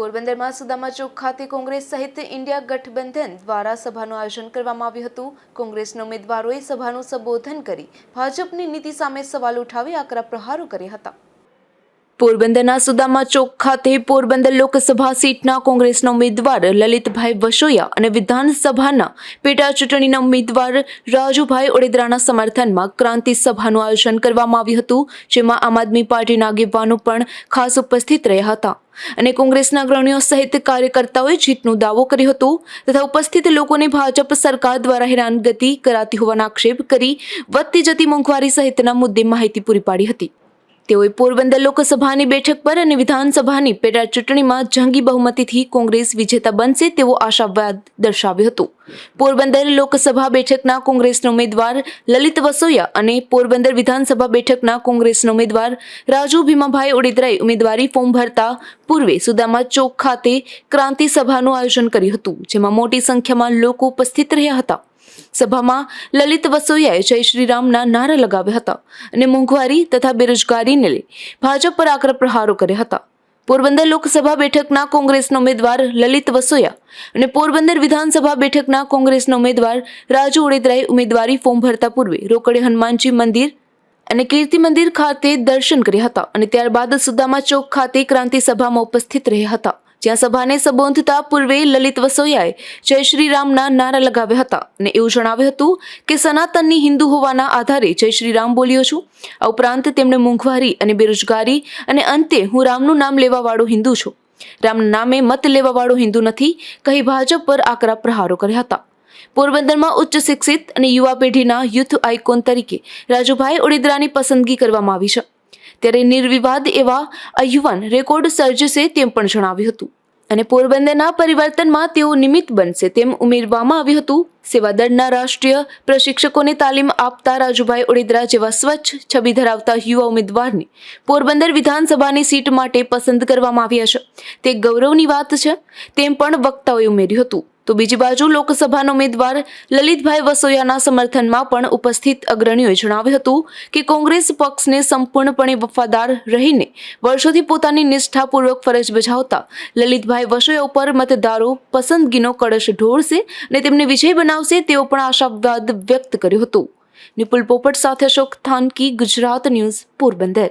પોરબંદરમાં સુદામા ચોક ખાતે કોંગ્રેસ સહિત ઇન્ડિયા ગઠબંધન દ્વારા સભાનું આયોજન કરવામાં આવ્યું હતું. કોંગ્રેસના ઉમેદવારોએ સભાનું સંબોધન કરી ભાજપની નીતિ સામે સવાલ ઉઠાવી આકરા પ્રહારો કર્યા હતા. પોરબંદરના સુદામા ચોક ખાતે પોરબંદર લોકસભા સીટના કોંગ્રેસના ઉમેદવાર લલિતભાઈ વસોયા અને વિધાનસભાના પેટા ચૂંટણીના ઉમેદવાર રાજુભાઈ ઓડેદરાના સમર્થનમાં ક્રાંતિ સભાનું આયોજન કરવામાં આવ્યું હતું, જેમાં આમ આદમી પાર્ટીના આગેવાનો પણ ખાસ ઉપસ્થિત રહ્યા હતા. અને કોંગ્રેસના અગ્રણીઓ સહિત કાર્યકર્તાઓએ જીતનો દાવો કર્યો હતો, તથા ઉપસ્થિત લોકોને ભાજપ સરકાર દ્વારા હેરાનગતિ કરાતી હોવાના આક્ષેપ કરી વધતી જતી મોંઘવારી સહિતના મુદ્દે માહિતી પૂરી પાડી હતી. તેઓએ પોરબંદર લોકસભાની બેઠક પર અને વિધાનસભાની પેટા ચૂંટણીમાં જંગી બહુમતીથી કોંગ્રેસ વિજેતા બનશે તેવો આશાવાદ દર્શાવ્યો હતો. પોરબંદર લોકસભા બેઠકના કોંગ્રેસના ઉમેદવાર લલિત વસોયા અને પોરબંદર વિધાનસભા બેઠકના કોંગ્રેસના ઉમેદવાર રાજુ ભીમાભાઈ ઓડેદરાએ ઉમેદવારી ફોર્મ ભરતા પૂર્વે સુદામા ચોક ખાતે ક્રાંતિ સભાનું આયોજન કર્યું હતું, જેમાં મોટી સંખ્યામાં લોકો ઉપસ્થિત રહ્યા હતા. સભામાં લલિત વસોયાએ જય શ્રીરામના નારા લગાવ્યા હતા અને મોંઘવારી તથા બેરોજગારીને લઈ ભાજપ પર આકરા પ્રહારો કર્યા હતા. પોરબંદર લોકસભા બેઠકના કોંગ્રેસના ઉમેદવાર લલિત વસોયા અને પોરબંદર વિધાનસભા બેઠકના કોંગ્રેસના ઉમેદવાર રાજુ ઓડેદરાએ ઉમેદવારી ફોર્મ ભરતા પૂર્વે રોકડે હનુમાનજી મંદિર અને કીર્તિ મંદિર ખાતે દર્શન કર્યા હતા અને ત્યારબાદ સુદામા ચોક ખાતે ક્રાંતિ સભામાં ઉપસ્થિત રહ્યા હતા, જ્યાં સભાને સંબોધતા પૂર્વે લલિત વસોયાએ જય શ્રી રામના નારા લગાવ્યા હતા અને એવું જણાવ્યું હતું કે સનાતનની હિન્દુ હોવાના આધારે જય શ્રી રામ બોલ્યો છું. આ ઉપરાંત તેમણે મોંઘવારી અને બેરોજગારી અને અંતે હું રામનું નામ લેવાવાળો હિન્દુ છું. રામના નામે મત લેવાવાળો હિન્દુ નથી, કહી ભાજપ પર આકરા પ્રહારો કર્યા હતા. પોરબંદરમાં ઉચ્ચ શિક્ષિત અને યુવા પેઢીના યુથ આઇકોન તરીકે રાજુભાઈ ઓડેદરાની પસંદગી કરવામાં આવી છે. ત્યારે નિર્વિવાદ એવા આ યુવાન રેકોર્ડ સર્જશે તેમ પણ જણાવ્યું હતું. અને પોરબંદરના પરિવર્તનમાં તેઓ નિમિત્ત બનશે તેમ ઉમેરવામાં આવ્યું હતું. સેવાદળના રાષ્ટ્રીય પ્રશિક્ષકોને તાલીમ આપતા રાજુભાઈ ઓડિદ્રા જેવા સ્વચ્છ, છબી ધરાવતા યુવા ઉમેદવારને પોરબંદર વિધાનસભાની સીટ માટે પસંદ કરવામાં આવ્યા છે. તે ગૌરવની વાત છે તેમ પણ વક્તાઓએ ઉમેર્યું હતું. તો બીજી બાજુ લોકસભાના ઉમેદવાર લલિતભાઈ વસોયાના સમર્થનમાં પણ ઉપસ્થિત અગ્રણીઓએ જણાવ્યું હતું કે કોંગ્રેસ પક્ષને સંપૂર્ણપણે વફાદાર રહીને વર્ષોથી પોતાની નિષ્ઠાપૂર્વક ફરજ બજાવતા લલિતભાઈ વસોયા ઉપર મતદારો પસંદગીનો કળશ ઢોળશે અને તેમને વિજય બનાવશે તેવો પણ આશાવાદ વ્યક્ત કર્યો હતો. નિપુલ પોપટ સાથે અશોક થાનકી, ગુજરાત ન્યૂઝ પોરબંદર.